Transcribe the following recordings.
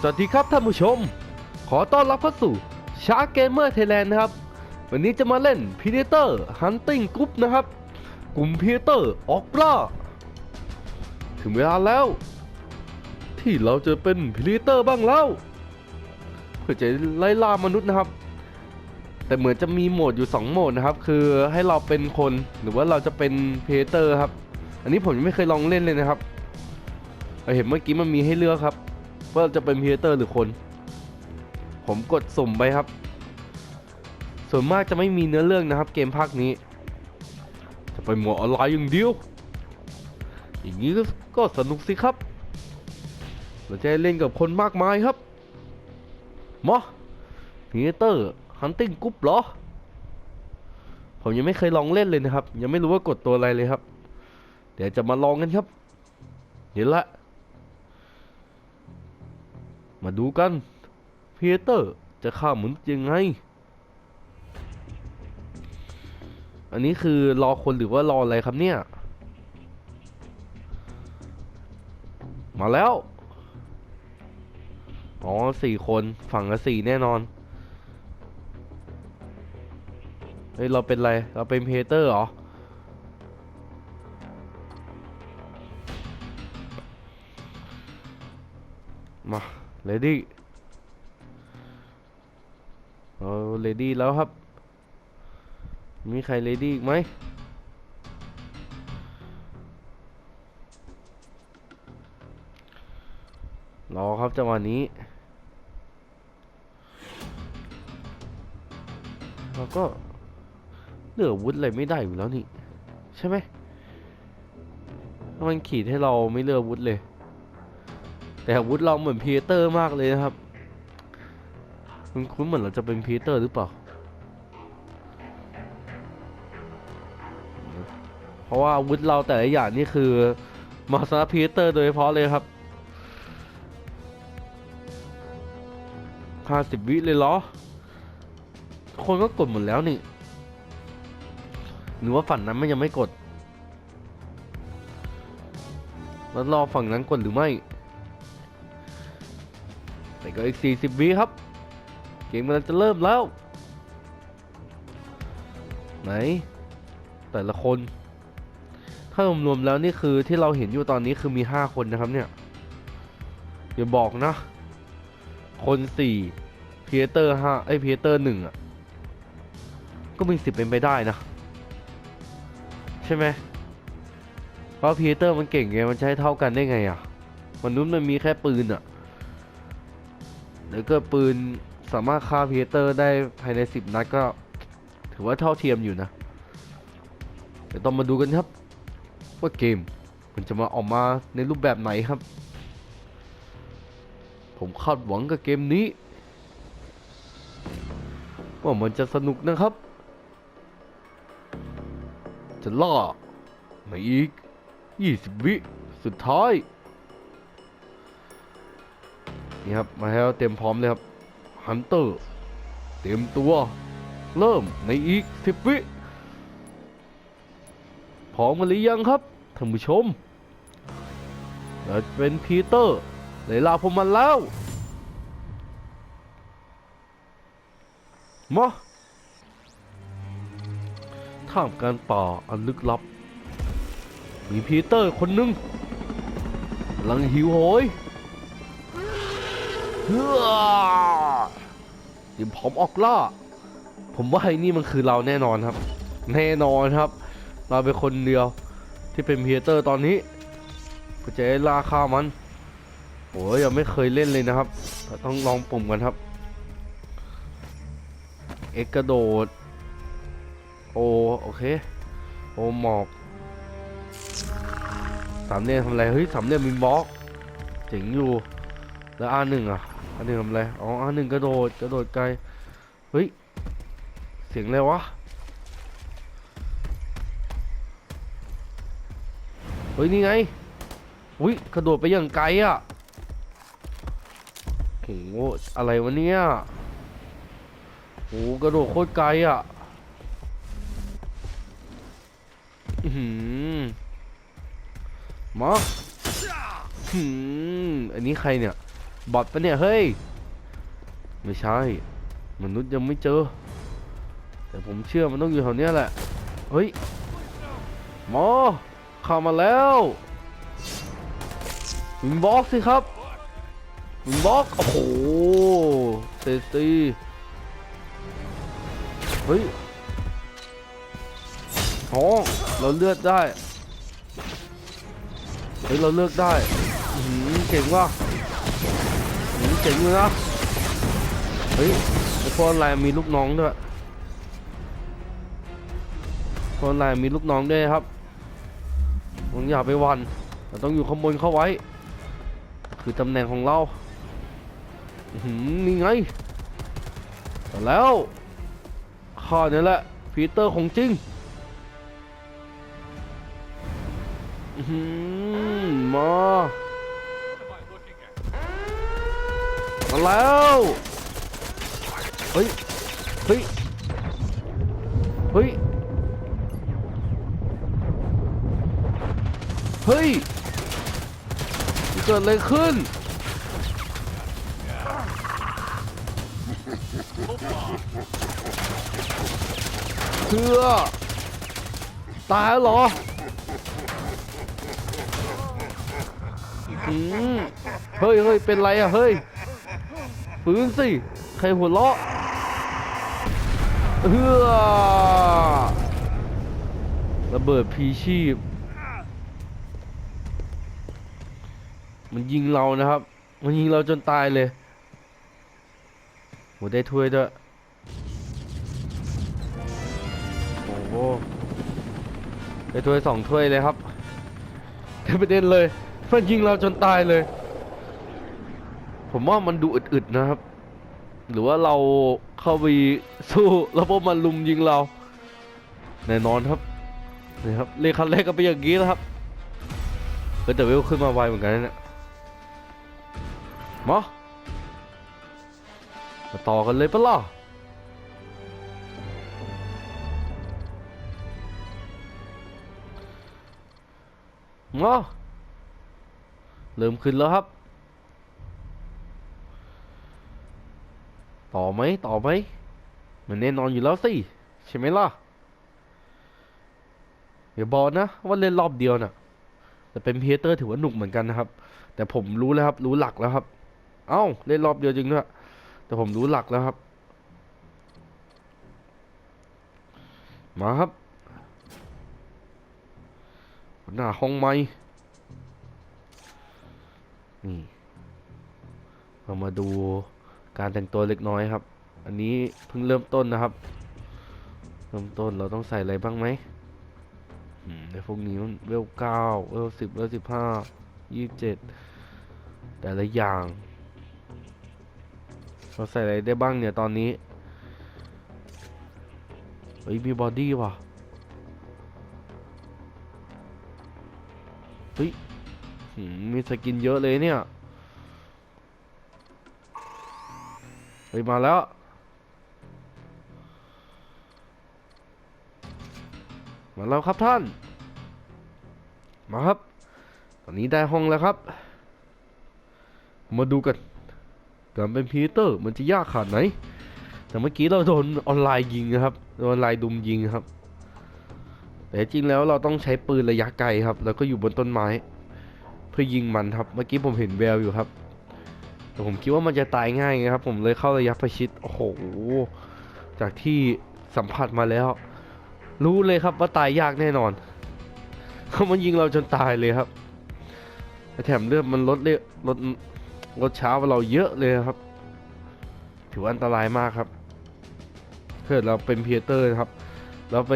สวัสดีครับท่านผู้ชม ขอต้อนรับเข้าสู่ชาร์เกมเมอร์ไทยแลนด์นะครับ วันนี้จะมาเล่น Predator Hunting Group นะครับ กลุ่ม Predator ออกล่าถึงเวลาแล้ว ที่เราจะเป็น Predator บ้างแล้ว เพื่อจะไล่ล่ามนุษย์นะครับ แต่เหมือนจะมีโหมดอยู่ 2 โหมดนะครับ คือให้เราเป็นคนหรือว่าเราจะเป็น Predator ครับ อันนี้ผมยังไม่เคยลองเล่นเลยนะครับเราเห็นเมื่อกี้มันมีให้เลือกครับ ว่าจะเป็นพีเตอร์หรือคน ผมกดสุ่มไปครับ ส่วนมากจะไม่มีเนื้อเรื่องนะครับ เกมภาคนี้ จะไปหมวออนไลน์อย่างเดียว อย่างนี้ก็สนุกสิครับ เราจะเล่นกับคนมากมายครับมอพีเตอร์ฮันติงกุ๊ปเหรอ ผมยังไม่เคยลองเล่นเลยนะครับ ยังไม่รู้ว่ากดตัวอะไรเลยครับ เดี๋ยวจะมาลองกันครับ เห็นละ มาดูกันเพีเตอร์จะฆ่าหมุนยังไง อันนี้คือรอคนหรือว่ารออะไรครับเนี่ย มาแล้ว อ๋อสี่คนฝั่งละสี่แน่นอน เฮ้ย เราเป็นอะไร เราเป็นเพเตอร์เหรอ เลดี้เอาเลดี้แล้วครับ มีใครเลดี้อีกไหมรอครับจังหวะนี้เราก็เลือวุธอะไรไม่ได้อยู่แล้วนี่ ใช่ไหมมันขีดให้เราไม่เลือกวุธเลย แต่อาวุธเราเหมือนพีเตอร์มากเลยนะครับคุณคุ้นเหมือนเราจะเป็นพีเตอร์หรือเปล่า เพราะว่าอาวุธเราแต่ละอย่างนี่คือมาสำหรับพีเตอร์โดยเฉพาะเลยครับห้าสิบวิเลยเหรอ คนก็กดหมดแล้วนี่ หรือว่าฝั่งนั้นมันยังไม่กด แล้วรอฝั่งนั้นกดหรือไม่ แต่ก็อีก 40 วิครับ เกมกำลังจะเริ่มแล้ว ไหน แต่ละคน ถ้ารวมๆแล้วนี่คือที่เราเห็นอยู่ตอนนี้คือมี 5 คนนะครับเนี่ยอย่าบอกนะ คน4พีเตอร์5ไอยพีเตอร์1อะ ก็มีสิทธิ์เป็นไปได้นะ ใช่ไหมเพราะพีเตอร์มันเก่งไงมันใช้เท่ากันได้ไงอะมนุษย์มันมีแค่ปืนอะ แล้วก็ปืนสามารถฆ่าพีเตอร์ได้ภายในสิบนัดก็ ถือว่าเท่าเทียมอยู่นะเดี๋ยวต้องมาดูกันครับ ว่าเกมมันจะมาออกมาในรูปแบบไหนครับ ผมคาดหวังกับเกมนี้ ว่ามันจะสนุกนะครับ จะล่าในอีก 20 วิสุดท้าย นี่ครับมาให้เราเตรียมพร้อมเลยครับฮันเตอร์เตรียมตัว เริ่มในอีก10วิพร้อมกันหรือยังครับท่านผู้ชมเราเป็นพีเตอร์เลยลาผมมาแล้วมาท่ามกลารป่าอันลึกลับ มีพีเตอร์คนหนึ่งกำลังหิวโหย เฮ้อเดี๋ยวผมออกล่า ผมว่าไอ้นี่มันคือเราแน่นอนครับ แน่นอนครับ เราเป็นคนเดียวที่เป็นเพีเตอร์ตอนนี้ก็จะล่าฆ่ามันโอ้ยยังไม่เคยเล่นเลยนะครับ ต้องลองปุ่มกันครับ เอ็กกระโดด โอโอเค โอหมอกสามเหลี่ยมทำอะไร เฮ้ยสามเหลี่ยมมีบล็อกเจ๋งอยู่ แล้วอาหนึ่งอะ อาหนึ่งทำอะไร อ๋ออาหนึ่งกระโดด กระโดดไกล เฮ้ย เสียงอะไรวะ เฮ้ย นี่ไง อุ้ย กระโดดไปอย่างไกลอะโห อะไรวะเนี่ยโห กระโดดโคตรไกลอะ อือหือมาหืมอันนี้ใครเนี่ย บอทปะเนี่ยเฮ้ย ไม่ใช่ มนุษย์ยังไม่เจอ แต่ผมเชื่อมันต้องอยู่แถวเนี้ยแหละ เฮ้ยหมอเข้ามาแล้ววิงบล็อกสิครับวิงบล็อกโอ้โหเซซีเฮ้ยอ๋อเราเลือดได้ เฮ้ย เราเลือกได้เก่งว่ะ จ๋งเลยนะเฮ้ยไอ้พวกอะไรมีลูกน้องด้วยพวกอะไรมีลูกน้องด้วยครับมึงอย่าไปวันเราต้องอยู่ข้างบนเข้าไว้ คือตำแหน่งของเราหือนี่ไงแต่แล้วข้านี่แหละพีเตอร์ของจริงหือมา มาแล้วเฮ้ยเฮ้ยเฮ้ยเฮ้ยเกิดอะไรขึ้นเพื่อตายเหรออืมเฮ้ยเฮ้ยเป็นไรอะเฮ้ย ฟื้นสิ ใครหัวเราะเฮือระเบิดพีชีพ มันยิงเรานะครับ มันยิงเราจนตายเลยโหได้ถ้วยด้วย โอ้โหได้ถ้วยสองถ้วยเลยครับแต่ประเด็นเลย มันยิงเราจนตายเลย ผมว่ามันดูอึดๆนะครับ หรือว่าเราเข้าไปสู้แล้วพวกมันลุมยิงเรา แน่นอนครับนี่ครับเลขคันแรกก็เป็นอย่างนี้แล้วครับเฮ้แต่เวลขึ้นมาไวเหมือนกันนะเนี่ยมามาต่อกันเลยปะล่ะมาเริ่มขึ้นแล้วครับ ต่อไหมต่อไหมมันแน่นอนอยู่แล้วสิ ใช่ไหมล่ะอย่าบอกนะว่าเล่นรอบเดียวน่ะ แต่เป็นเพเตอร์ถือว่าหนุกเหมือนกันนะครับ แต่ผมรู้แล้วครับ รู้หลักแล้วครับ เอ้า เล่นรอบเดียวจริงด้วยแต่ผมรู้หลักแล้วครับ มาครับหน้าห้องไม้นี่เรามาดู การแต่งตัวเล็กน้อยครับ อันนี้เพิ่งเริ่มต้นนะครับ เริ่มต้นเราต้องใส่อะไรบ้างไหมอืมในพวกนี้มันเวลเก้าเวลสิบเวลสิบห้ายี่สิบเจ็ดแต่ละอย่าง เราใส่อะไรได้บ้างเนี่ยตอนนี้ เฮ้ย มีบอดี้ว่ะ เฮ้ยหืมมีสกินเยอะเลยเนี่ย ฮ้ยมาแล้ว มาแล้วครับท่าน มาครับ ตอนนี้ได้ห้องแล้วครับ มาดูกันการเป็นพีเตอร์มันจะยากขนาดไหน แต่เมื่อกี้เราโดนออนไลน์ยิงนะครับ โดนออนไลน์ดุมยิงครับ แต่จริงแล้วเราต้องใช้ปืนระยะไกลครับ แล้วก็อยู่บนต้นไม้ เพื่อยิงมันครับ เมื่อกี้ผมเห็นแววอยู่ครับ แต่ผมคิดว่ามันจะตายง่ายไงครับ ผมเลยเข้าระยะประชิด โอ้โห จากที่สัมผัสมาแล้ว รู้เลยครับว่าตายยากแน่นอนเขามันยิงเราจนตายเลยครับแถมเลือดมันลดเลือดลดลดช้ากว่าเราเยอะเลยครับ ถือว่าอันตรายมากครับถ้าเกิดเราเป็นเพีเตอร์นะครับเราไป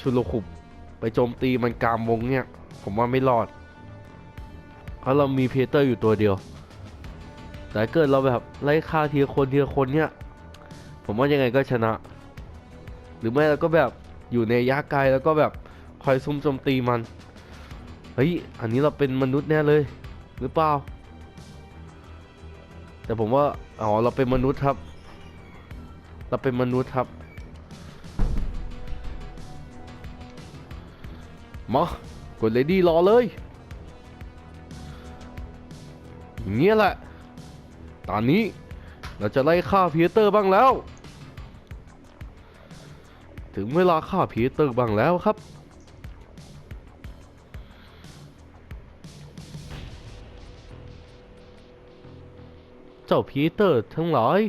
ชุลขุบไปโจมตีมันกลามวงเนี่ย ผมว่าไม่รอด เพราะเรามีเพีเตอร์อยู่ตัวเดียว แต่เกิดเราแบบไล่ฆ่าทีละคนทีละคนเนี่ย ผมว่ายังไงก็ชนะ หรือไม่เราก็แบบอยู่ในระยะไกลแล้วก็แบบคอยซุ่มโจมตีมัน เฮ้ย อันนี้เราเป็นมนุษย์แน่เลย หรือเปล่า แต่ผมว่า อ๋อ เราเป็นมนุษย์ครับ เราเป็นมนุษย์ครับมากดเลดี้รอเลยเงี้ยแหละ ตอนนี้เราจะไล่ฆ่าพีเตอร์บ้างแล้ว ถึงเวลาฆ่าพีเตอร์บ้างแล้วครับ เจ้าพีเตอร์ทั้งหลาย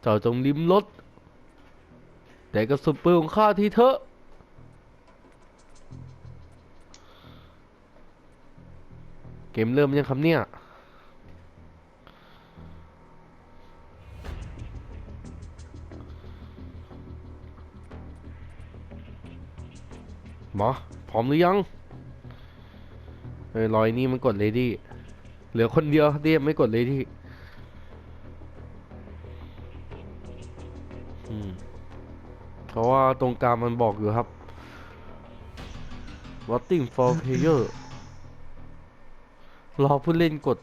เจ้าจงลิ้มรสแต่กระสุนปืนของข้าทีเถอะเกมเริ่มยังครับเนี่ย อ พร้อมหรือยังเอ้ยรอยนี่มันกดเลยดิเหลือคนเดียวที่ยังไม่กดเลยดิอืมเพราะว่าตรงกลางมันบอกอยู่ครับ voting for player รอผู้เล่นกด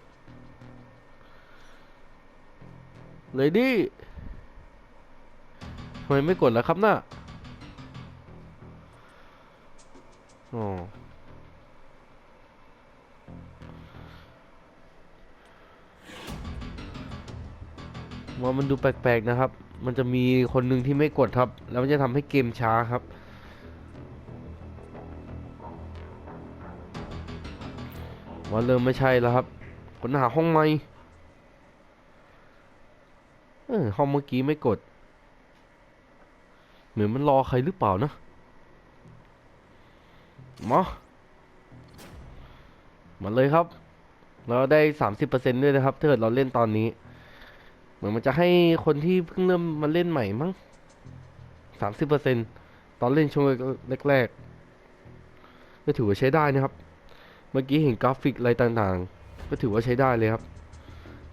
เลยดิทำไมไม่กดแล้วครับน่ะ อ๋อว่ามันดูแปลกๆนะครับ มันจะมีคนหนึ่งที่ไม่กดครับ แล้วมันจะทำให้เกมช้าครับ ว่าเริ่มไม่ใช่แล้วครับค้นหาห้องใหม่เออห้องเมื่อกี้ไม่กด เหมือนมันรอใครหรือเปล่านะ มามาเลยครับ เราได้สามสิบเปอร์เซ็นด้วยนะครับถ้าเกิดเราเล่นตอนนี้ เหมือนมันจะให้คนที่เพิ่งเริ่มมาเล่นใหม่มั้งสามสิบเปอร์เซ็นตอนเล่นช่วงแรกๆ ก็ถือว่าใช้ได้นะครับ เมื่อกี้เห็นกราฟิกอะไรต่างๆ ก็ถือว่าใช้ได้เลยครับ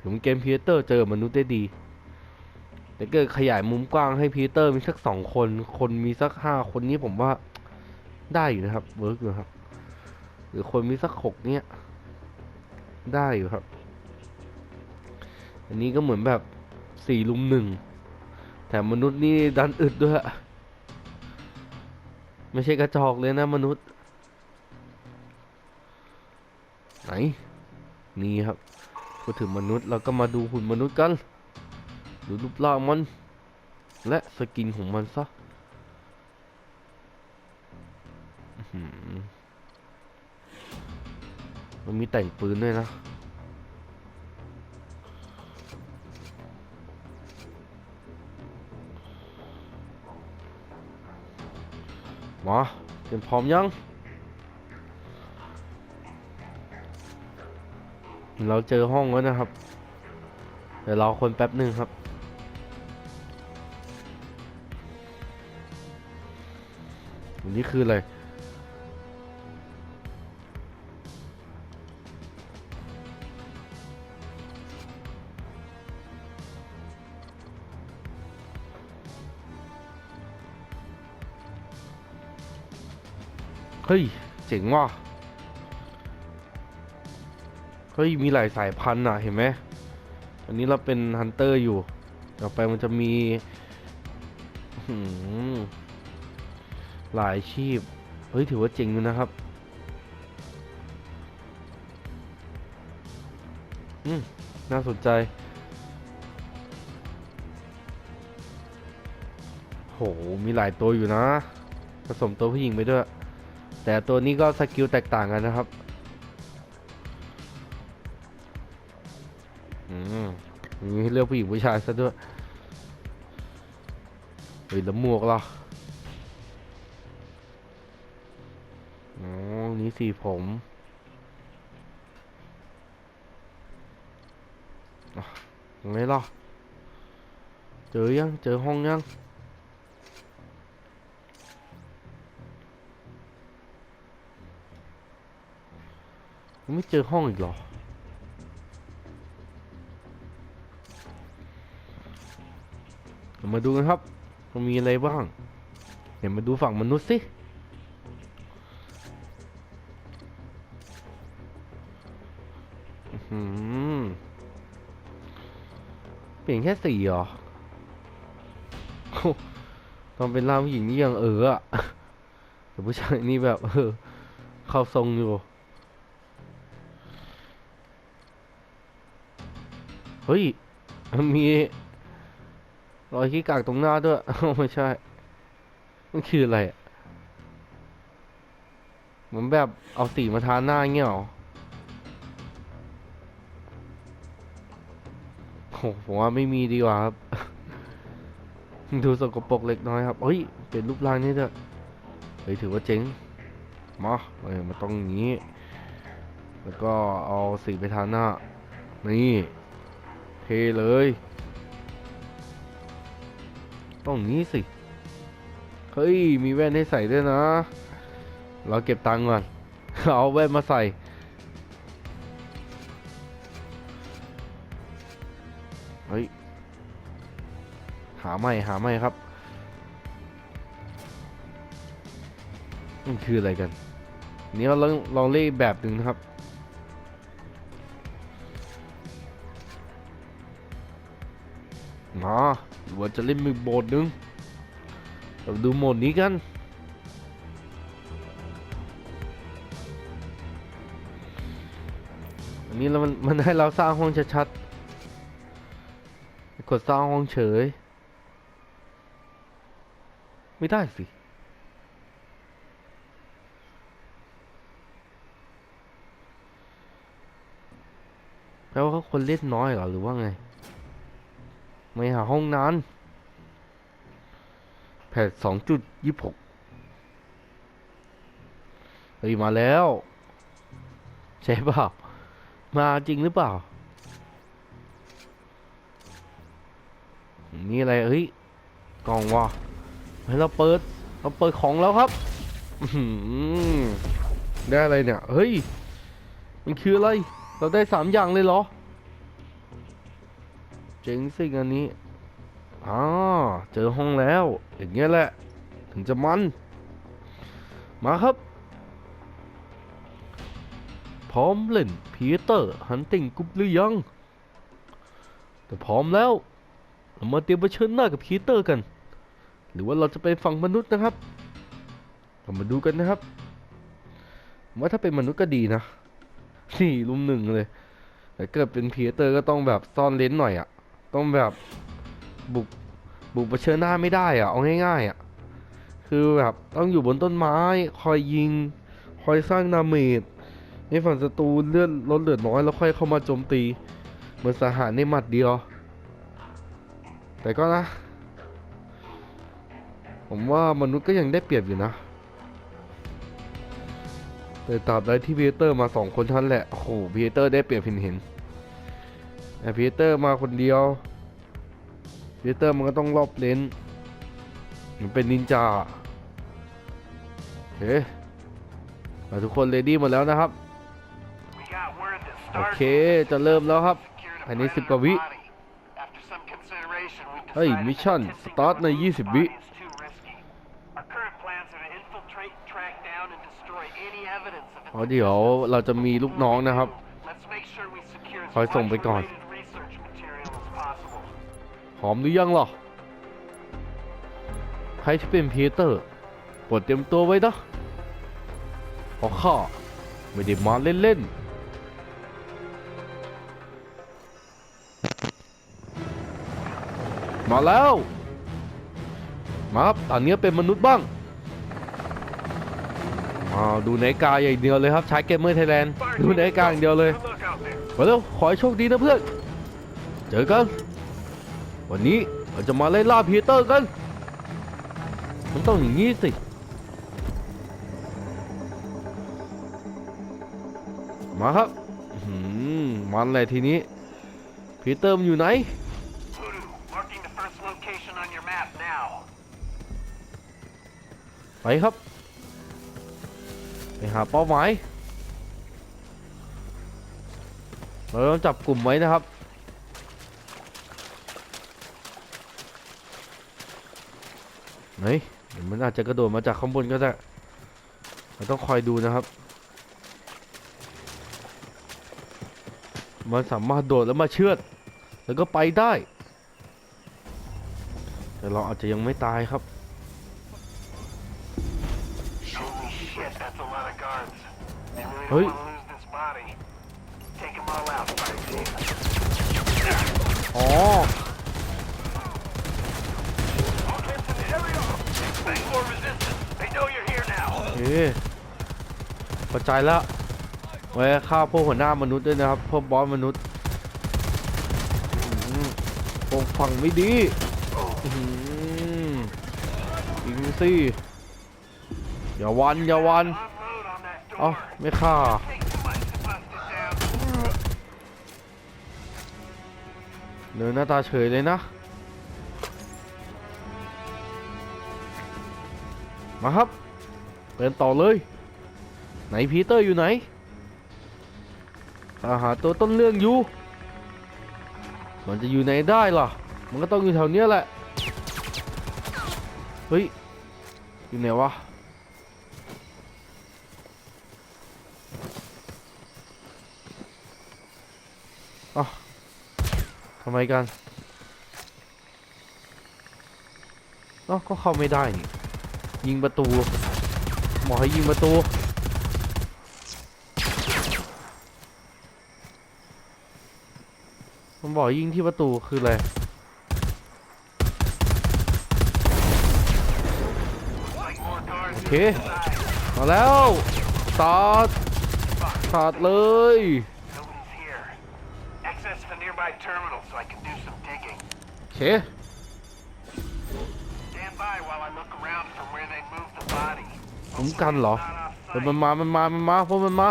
ถึงเกมพีเตอร์เจอมนุษย์ได้ดี แต่เกิดขยายมุมกว้างให้พีเตอร์มีสักสองคน คนมีสักห้าคนนี้ผมว่า ได้อยู่นะครับเวิร์กอยู่ครับ หรือคนมีสักหกเนี้ยได้อยู่ครับ อันนี้ก็เหมือนแบบสี่ลุมหนึ่งแต่มนุษย์นี่ดันอึดด้วย ไม่ใช่กระจอกเลยนะมนุษย์ ไหน นี่ครับพูดถึงมนุษย์เราก็มาดูหุ่นมนุษย์กัน ดูรูปร่างมัน และสกินของมันซะ มันมีแต่งปืนด้วยนะ มาเตรียมพร้อมยัง เราเจอห้องแล้วนะครับ เดี๋ยวรอคนแป๊บหนึ่งครับนนี้คืออะไร เฮ้ย เจ๋งว่ะ เฮ้ย มีหลายสายพันธุ์อะ เห็นไหม อันนี้เราเป็นฮันเตอร์อยู่ ต่อไปมันจะมีหลายอาชีพ เฮ้ย ถือว่าเจ๋งอยู่นะครับ อืม น่าสนใจ โห มีหลายตัวอยู่นะ ผสมตัวผู้หญิงไปด้วย แต่ตัวนี้ก็สกิลแตกต่างกันนะครับอืมมีให้เลือกผู้หญิงผู้ชายซะด้วยเฮ้ยแล้วหมวกล่ะอ๋อนี่สีผมอะยังไงล่ะ เจอยัง เจอห้องยัง ยังไม่เจอห้องอีกหรอ มาดูกันครับมันมีอะไรบ้าง เดี๋ยวมาดูฝั่งมนุษย์สิหือเปลี่ยนแค่สีเหรอโอ้ตอนเป็นร่างผู้หญิงนี่ยังเอออะแต่ผู้ชายนี่แบบเออเข้าทรงอยู่ เฮ้ย มีรอยขี้กากตรงหน้าด้วยไม่ใช่ มันคืออะไรอะเหมือนแบบเอาสีมาทาหน้าเงี้ยหรอโหผมว่าไม่มีดีกว่าครับ ดูสกปรกเล็กน้อยครับ เฮ้ย เป็นรูปร่างนี้ด้วยเฮ้ยถือว่าเจ๋งมาเอ้ยมันต้องอย่างนี้ แล้วก็เอาสีไปทาหน้า นี่ เทเลย ต้องนี้สิ เฮ้ย มีแว่นให้ใส่ด้วยนะ เราเก็บตังค์ก่อน เอาแว่นมาใส่ เฮ้ย หาไม่หาไม่ครับ มันคืออะไรกัน นี่เราลองลองเล่แบบหนึ่งนะครับ มาหรือว่าจะเล่นมือโบดหนึ่งเราดูโหมดนี้กัน อันนี้แล้วมันมันให้เราสร้างห้องชัดๆกดสร้างห้องเฉย ไม่ได้สิแปลว่าเขาคนเล่นน้อยเหรอหรือว่าไง ไม่หาห้องนานแพทสองจุดยี่หกเฮ้ยมาแล้ว ใช่เปล่า มาจริงหรือเปล่า นี่อะไรเฮ้ยกล่องวะให้เราเปิด เราเปิดของแล้วครับได้อะไรเนี่ย เฮ้ย มันคืออะไร เราได้สามอย่างเลยเหรอ จ๋งสิ่งอันนี้อ่าเจอห้องแล้ว อย่างเงี้ยแหละ ถึงจะมัน มาครับ พร้อมเล่นพีเตอร์ฮันติงกรุ๊ปหรือยัง แต่พร้อมแล้ว เรามาเตรียมเผชิญหน้ากับพีเตอร์กัน หรือว่าเราจะไปฝั่งมนุษย์นะครับ เรามาดูกันนะครับ ว่าถ้าเป็นมนุษย์ก็ดีนะ นี่ลุมหนึ่งเลยแต่เกิดเป็นพีเตอร์ก็ต้องแบบซ่อนเลนส์หน่อยอะ่ะ ต้องแบบบุกบุกเผชิญหน้าไม่ได้อะเอาง่ายๆอะ่ะคือแบบต้องอยู่บนต้นไม้ คอยยิง คอยสร้างดาเมจในฝั่งศัตรูเลื่อนลดเหลือน้อยแล้วค่อยเข้ามาโจมตี เหมือนสหารในหมัดเดียว แต่ก็นะ ผมว่ามนุษย์ก็ยังได้เปรียบอยู่นะแต่ตราบใดที่พีเตอร์มาสองคนท่านแหละโอ้โหพีเตอร์ได้เปรียบเห็นเห็น แต่พีเตอร์มาคนเดียวพีเตอร์มันก็ต้องรอบเลนมันเป็นนินจาเฮ้ทุกคนเรดี้หมดแล้วนะครับ โอเคจะเริ่มแล้วครับภายในสิบกว่าวิ เฮ้ย มิชชั่น สตาร์ทใน 20 วิเดี๋ยวเราจะมีลูกน้องนะครับ คอยส่งไปก่อน พร้อมหรือยังล่ะใครที่เป็นพีเตอร์โปรดเตรียมตัวไว้นะเพราะข้าไม่ได้มาเล่นๆมาแล้ว มาครับตอนนี้เป็นมนุษย์บ้าง มาดูในาฬิกาอย่างเดียวเลยครับ ใช้เกมเมอร์ไทยแลนด์ดูในาฬิกาอย่างเดียวเลย Good luck out there. มาเร็ว ขอให้โชคดีนะเพื่อน เจอกัน วันนี้เราจะมาไล่ล่าพีเตอร์กัน มันต้องอย่างนี้สิมาครับมันเลยทีนี้ พีเตอร์มันอยู่ไหน ไปครับ ไปหาเป้าหมาย เราต้องจับกลุ่มไว้นะครับ เฮ้ยมันอาจจะกระโดดมาจากข้างบนก็ได้เราต้องคอยดูนะครับ มันสามารถโดดแล้วมาเชือด แล้วก็ไปได้ แต่เราอาจจะยังไม่ตายครับ Holy shit, that's a lot here now. โอใจแล้วไว้ฆ่าพวกหัวหน้ามนุษย์ด้วยนะครับพวกบอสมนุษย์อื้อหือพวกฝั่งไม่ดีอิงสิอย่าวันอย่าวันเอาไม่ฆ่าเดินหน้าตาเฉยเลยนะ มาครับ เดินต่อเลย ไหนพีเตอร์อยู่ไหนาหาตัวต้นเรื่องอยู่ มันจะอยู่ไหนได้ล่ะ มันก็ต้องอยู่แถวเนี้ยแหละ เฮ้ย อยู่ไหนวะอ้าวทำไมกันเอ้าก็เข้าไม่ได้นี่ ยิงประตู หมอให้ยิงประตู มันบอกยิงที่ประตูคืออะไร Like more guards โอเค inside. มาแล้วสาดสาดเลย Nobody's here. Access the nearby terminal so I can do some digging. โอเค คุ้มกันเหรอ Not off เฮ้ย site. มันมา มันมา มันมาพวกมันมา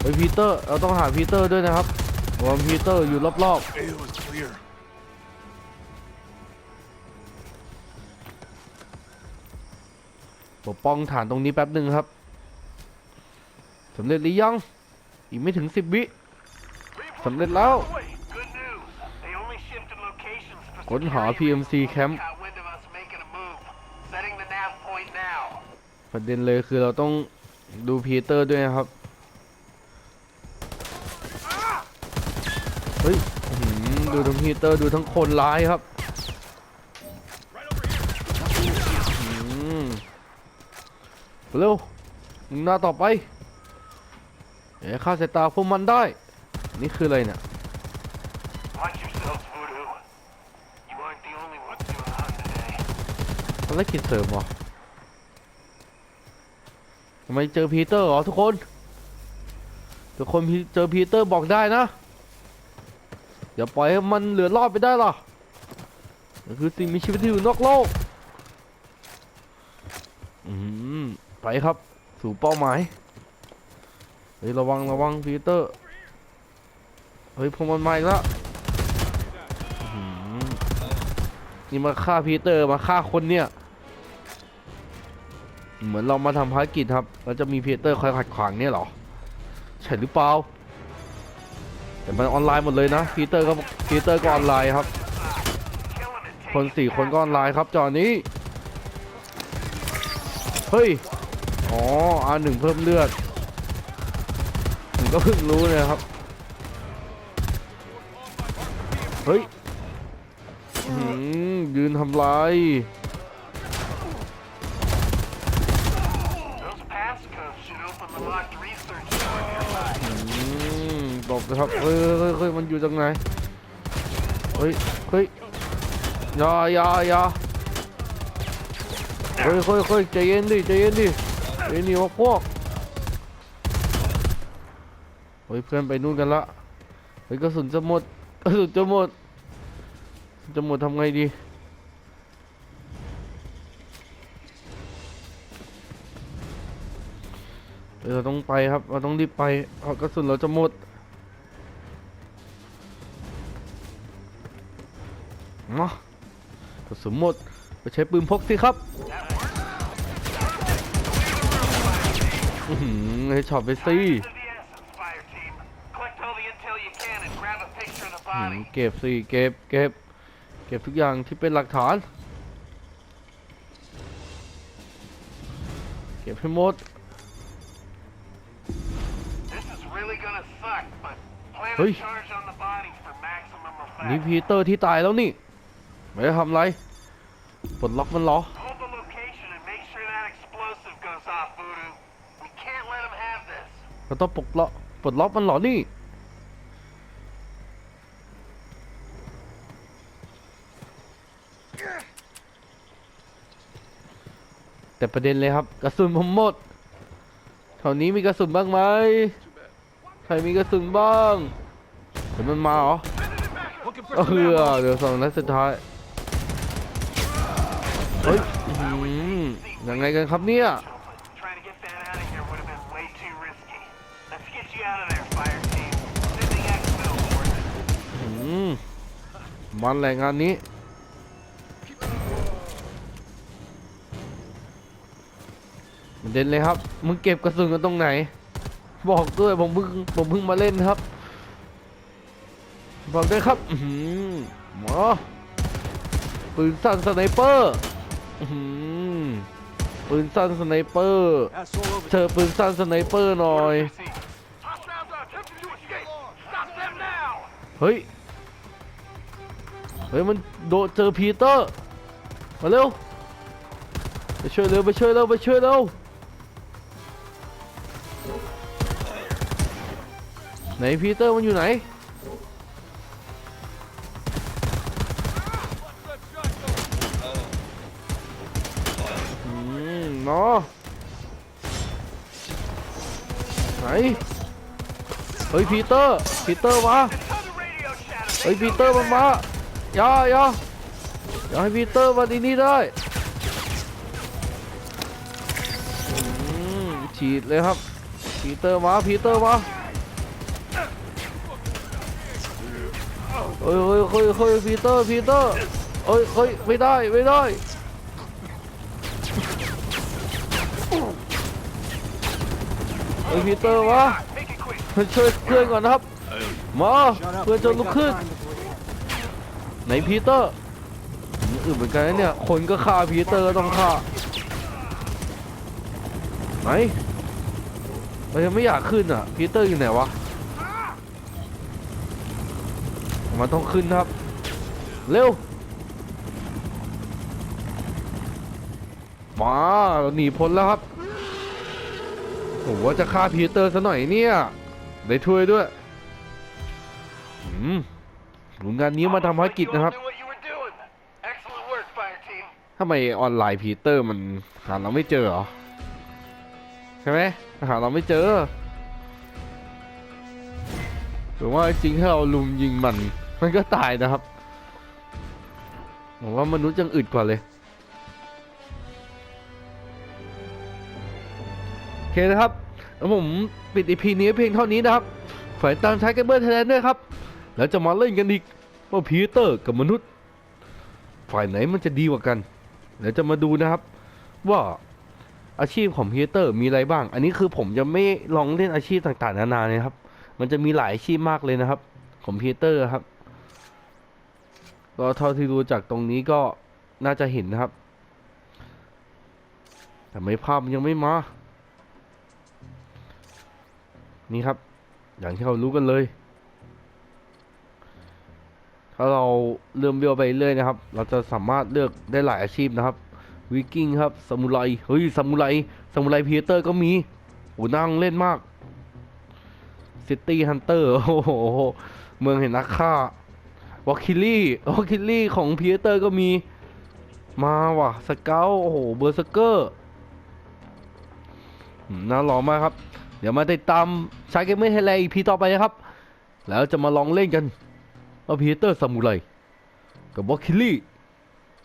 เฮ้ยพีเตอร์ เราต้องหาพีเตอร์ด้วยนะครับรวมพีเตอร์อยู่รอบ It was clear. ๆปกป้องฐานตรงนี้แป๊บหนึ่งครับสำเร็จหรือยัง อีกไม่ถึงสิบวิสำเร็จแล้ว Good news. They only shifted locations for ค้นหา security PMC reasons. camp ประเด็นเลยคือเราต้องดูพีเตอร์ด้วยนะครับ เฮ้ยดูทั้งพีเตอร์ดูทั้งคนร้ายครับอื้อหือเร็วหน้าต่อไปเอ๋ฆ่าสายตาพวกมันได้ นี่คืออะไรเนี่ยภารกิจเสริมเหรอทำ ไมเจอพีเตอร์เหรอทุกคน ทุกคนเจอพีเตอร์บอกได้นะอย่าปล่อยให้มันเหลือรอดไปได้หรอนั่นคือสิ่งมีชีวิตที่อยู่นอกโลก อืมไปครับ สู่เป้าหมาย เฮ้ยระวังระวังพีเตอร์ เฮ้ยพวกมันมาอีกแล้วนี่มาฆ่าพีเตอร์มาฆ่าคนเนี่ย เหมือนเรามาทำภารกิจครับแล้วจะมีพีเตอร์คอยขัดขวางเนี่ยหรอ ใช่หรือเปล่า แต่มันออนไลน์หมดเลยนะพีเตอร์ก็พีเตอร์ก็ออนไลน์ครับ คนสี่คนก็ออนไลน์ครับจอนี้ เฮ้ย อ๋ออาหนึ่งเพิ่มเลือดผมก็เพิ่งรู้เนะครับ เฮ้ยอื้อหือยืนทำลาย มตบนะครับเฮ้ยเฮ้ยเฮ้ยมันอยู่ตรงไหนเฮ้ยเฮ้ยยาอยาอยาเฮ้ยเฮ้ยเฮ้ยใจเย็นดิใจเย็นดิไอ้ยนี่วะพวกเฮ้ยเพื่อนไปนู่นกันละเฮ้ยกระสุนจะหมดกระสุนจะหมดจะหมดทำไงดีเออเราต้องไปครับ เราต้องรีบไปเพราะกระสุนเราจะหมด มาะสมมติไปใช้ปืนพกสิครับอเฮ้ยชอบไปสิเก็บสิเก็บเก็บเก็บทุกอย่างที่เป็นหลักฐาน เก็บให้หมดเฮ้ยนี่พีเตอร์ที่ตายแล้วนี่ ไม่ได้ทำไรปลดล็อกมันหรอ Hold ต้องปลดล็อกปลดล็อกมันหรอนี่ แต่ประเด็นเลยครับ กระสุนผมหมดแถวนี้มีกระสุนบ้างไหมใครมีกระสุนบ้างเดี๋ยวมันมาเหรอ Looking เออเดี๋ยวสองนัดสุดท้าย เฮ้ยอื้อหือยังไงกันครับเนี่ย Trying to get that out of here would have been way too risky. Let's get you out of there, fire team. Sending Axville for it. อืมมันแหละงานนี้ เด่นเลยครับ มึงเก็บกระสุนกันตรงไหน บอกด้วยผมเพิ่งผมเพิ่งมาเล่นครับ บอกด้วยครับ อือหือหมอปืนสั้นสไนเปอร์อื้อหือ ปืนสั้นสไนเปอร์เจอปืนสั้นสไนเปอร์หน่อย เฮ้ย เฮ้ยมันโดเจอพีเตอร์ มาเร็ว ไปช่วยเร็วไปช่วยเร็วไปช่วยเร็วไหนพีเตอร์มันอยู่ไหน เฮ้ยพีเตอร์พีเตอร์มาเฮ้ยพีเตอร์มันมาอย่าอย่าอย่าให้พีเตอร์มาที่นี่ได้ฉีดเลยครับพีเตอร์มาพีเตอร์มาเฮ้ยเฮ้ยเฮ้ยเฮ้ยพีเตอร์พีเตอร์เฮ้ยเฮ้ยไม่ได้ไม่ได้เฮ้ยพีเตอร์มา Make it quick. มาช่วยเพื่อนก่อนนะครับมาเพื่อนจะลุกขึ้นไหนพีเตอร์อื่นเหมือนกันนะเนี่ย คนก็ฆ่าพีเตอร์ก็ต้องฆ่าไหนเรายังไม่อยากขึ้นอะพีเตอร์อยู่ไหนวะมันต้องขึ้นครับ เร็วมาเราหนีพ้นแล้วครับผมว่าจะฆ่าพีเตอร์ซะหน่อยเนี่ย ได้ช่วยด้วยอืมรู้งานนี้มาทำภารกิจนะครับทำไมออนไลน์พีเตอร์มันหาเราไม่เจอเหรอ ใช่ไหมหาเราไม่เจอหรือว่าจริงถ้าเราลุมยิงมัน มันก็ตายนะครับผมว่ามนุษย์ยังอึดกว่าเลยโอเคนะครับ แล้วผมปิดอีพีนี้เพียงเท่านี้นะครับฝ่ายตามใช้เกมเบอร์ไทยแลนด์ด้วยครับ แล้วจะมาเล่นกันอีกว่าพีเตอร์กับมนุษย์ ฝ่ายไหนมันจะดีกว่ากัน เดี๋ยวจะมาดูนะครับ ว่าอาชีพของพีเตอร์มีอะไรบ้าง อันนี้คือผมจะไม่ลองเล่นอาชีพต่างๆ นานาเลยครับ มันจะมีหลายอาชีพมากเลยนะครับ ของพีเตอร์ครับก็เท่าที่ดูจากตรงนี้ก็น่าจะเห็นนะครับ แต่ไม่ภาพยังไม่มา นี่ครับ อย่างที่เรารู้กันเลย ถ้าเราเริ่มเบี้ยวไปเรื่อยนะครับ เราจะสามารถเลือกได้หลายอาชีพนะครับวิกิ้งครับซามูไรเฮ้ยซามูไรซามูไรพีเตอร์ก็มีโอ้นั่งเล่นมากซิตี้ฮันเตอร์โอ้โหเมืองเห็นนักฆ่าวอคิลี่วอคิลี่ของพีเตอร์ก็มี มาว่ะสเกลโอ้โหเบอร์สเกอร์น่าลอมากครับ เดี๋ยวมาติดตามชายเกมเมอร์ไทยแลนด์อีพีต่อไปนะครับ แล้วจะมาลองเล่นกันว่าพีเตอร์ซามูไรกับวอคิลี่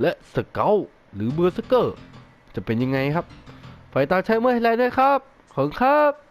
และสเกลหรือเบอร์สเกอร์ จะเป็นยังไงครับ ไฟตาใช้เมื่อไทยแลนด์ด้วยครับ ขอบคุณครับ